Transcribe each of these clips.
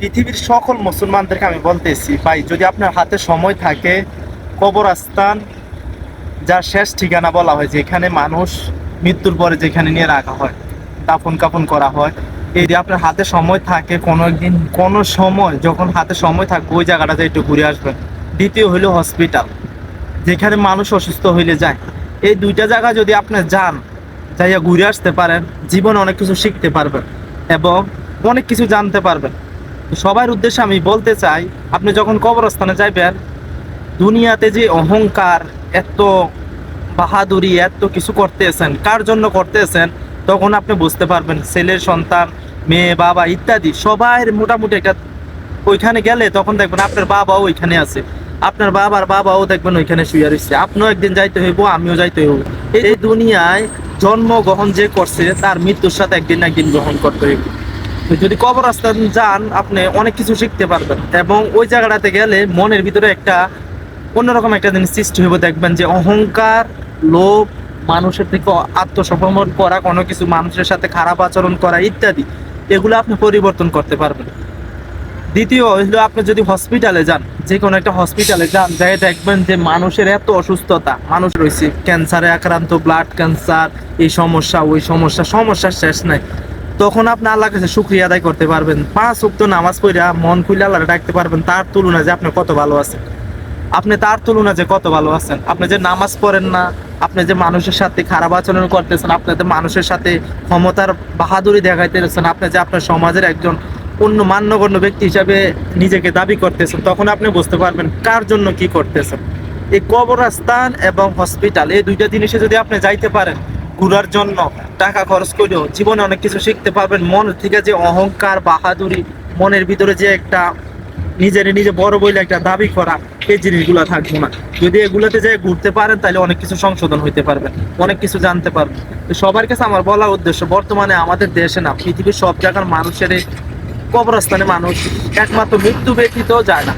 পৃথিবীর সকল মুসলমানদেরকে আমি বলতেছি, ভাই, যদি আপনার হাতে সময় থাকে, কবরস্থান, যার শেষ ঠিকানা বলা হয়, যেখানে মানুষ মৃত্যুর পরে যেখানে নিয়ে রাখা হয়, দাফন কাফন করা হয় এই যে আপনার হাতে সময় থাকে, কোনো একদিন, কোনো সময়, যখন হাতে সময় থাকবে, ওই জায়গাটাতে একটু ঘুরে আসবেন। দ্বিতীয় হলো হসপিটাল, যেখানে মানুষ অসুস্থ হইলে যায়। এই দুইটা জায়গা যদি আপনি যান, যাইয়া ঘুরে আসতে পারেন, জীবনে অনেক কিছু শিখতে পারবেন, এবং অনেক কিছু জানতে পারবেন। সবার উদ্দেশ্যে আমি বলতে চাই, আপনি যখন কবরস্থানে যাইবেন, দুনিয়াতে যে অহংকার, এত বাহাদুরি, এত কিছু করতেছেন, কার জন্য করতেছেন, তখন আপনি বুঝতে পারবেন ছেলের সন্তান, মেয়ে, বাবা ইত্যাদি সবাই মোটামুটি একটা ওইখানে গেলে তখন দেখবেন আপনার বাবাও ওইখানে আছে। আপনার বাবার বাবাও দেখবেন ওইখানে শুয়ে রয়েছে। আপনিও একদিন যাইতে হইব, আমিও যাইতে হইব। এই দুনিয়ায় জন্মগ্রহণ যে করছে, তার মৃত্যুর সাথে একদিন একদিন গ্রহণ করতে হইব। যদি কবরস্থান যান, আপনি অনেক কিছু শিখতে পারবেন। এবং ওই জায়গাটাতে গেলে মনের ভিতরে একটা অন্যরকম একটা জিনিস সৃষ্টি হইব। দেখবেন যে অহংকার, লোভ, মানুষের থেকে আত্মসমর্পণ করা, কোনো কিছু মানুষের সাথে খারাপ আচরণ করা ইত্যাদি, এগুলো আপনি পরিবর্তন করতে পারবেন। দ্বিতীয় হলো আপনি যদি হসপিটালে যান যে কোনো একটা হসপিটালে যান, যাই দেখবেন যে মানুষের এত অসুস্থতা, মানুষ রয়েছে, ক্যান্সারে আক্রান্ত, ব্লাড ক্যান্সার, এই সমস্যা, ওই সমস্যা, সমস্যার শেষ নাই। তখন আপনি আল্লাহর কাছে শুক্রিয়া আদায় করতে পারবেন। পাঁচ উক্ত নামাজ পড়া মন খুলে আল্লাহ ডাকতে পারবেন, তার তুলনায় যে আপনি কত ভালো আছেন। আপনি তার তুলনায় যে কত ভালো আছেন। আপনি যে নামাজ পড়েন না, আপনি যে মানুষের সাথে খারাপ আচরণ করতেছেন, আপনি যে মানুষের সাথে ক্ষমতার বাহাদুরি দেখাইতেছেন, আপনি যে আপনার সমাজের একজন অন্য মান্যগণ্য ব্যক্তি হিসাবে নিজেকে দাবি করতেছেন, তখন আপনি বুঝতে পারবেন কার জন্য কি করতেছেন। এই কবরস্থান এবং হসপিটাল, এই দুইটা জিনিসে যদি আপনি যাইতে পারেন ঘুরার জন্য টাকা খরচ করেও জীবনে অনেক কিছু শিখতে পারবেন। মন থেকে যে অহংকার, বাহাদুরি, মনের ভিতরে যে একটা নিজের নিজে বড় বইলে একটা দাবি করা, এই জিনিসগুলো থাকব না। যদি এগুলোতে যে ঘুরতে পারেন, তাহলে অনেক কিছু সংশোধন হইতে পারবেন অনেক কিছু জানতে পারবেন তো সবার কাছে আমার বলা উদ্দেশ্য, বর্তমানে আমাদের দেশে না, পৃথিবীর সব জায়গার মানুষের কবরস্থানে মানুষ একমাত্র মৃত্যু ব্যতীত যায় না।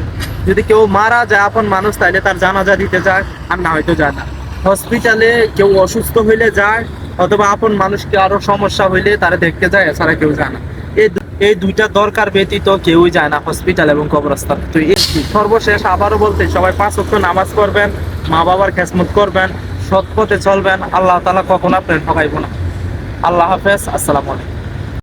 যদি কেউ মারা যায় আপন মানুষ তাইলে তার জানাজা দিতে যায়, আর না হয়তো যায় না। হসপিটালে কেউ অসুস্থ হইলে যায়, অথবা আপন মানুষকে আরও সমস্যা হইলে তারা দেখতে যায়, এছাড়া কেউ যায় না। এই এই দুইটা দরকার ব্যতীত কেউই যায় না হসপিটাল এবং কবরস্থান। তো এই সর্বশেষ আবারও বলতে, সবাই পাঁচ অক্ষ নামাজ করবেন মা বাবার খেসমত করবেন, সৎ পথে চলবেন, আল্লাহ তালা কখন আপনার ঠকাইব না। আল্লাহ হাফেজ, আসসালামু আলাইকুম।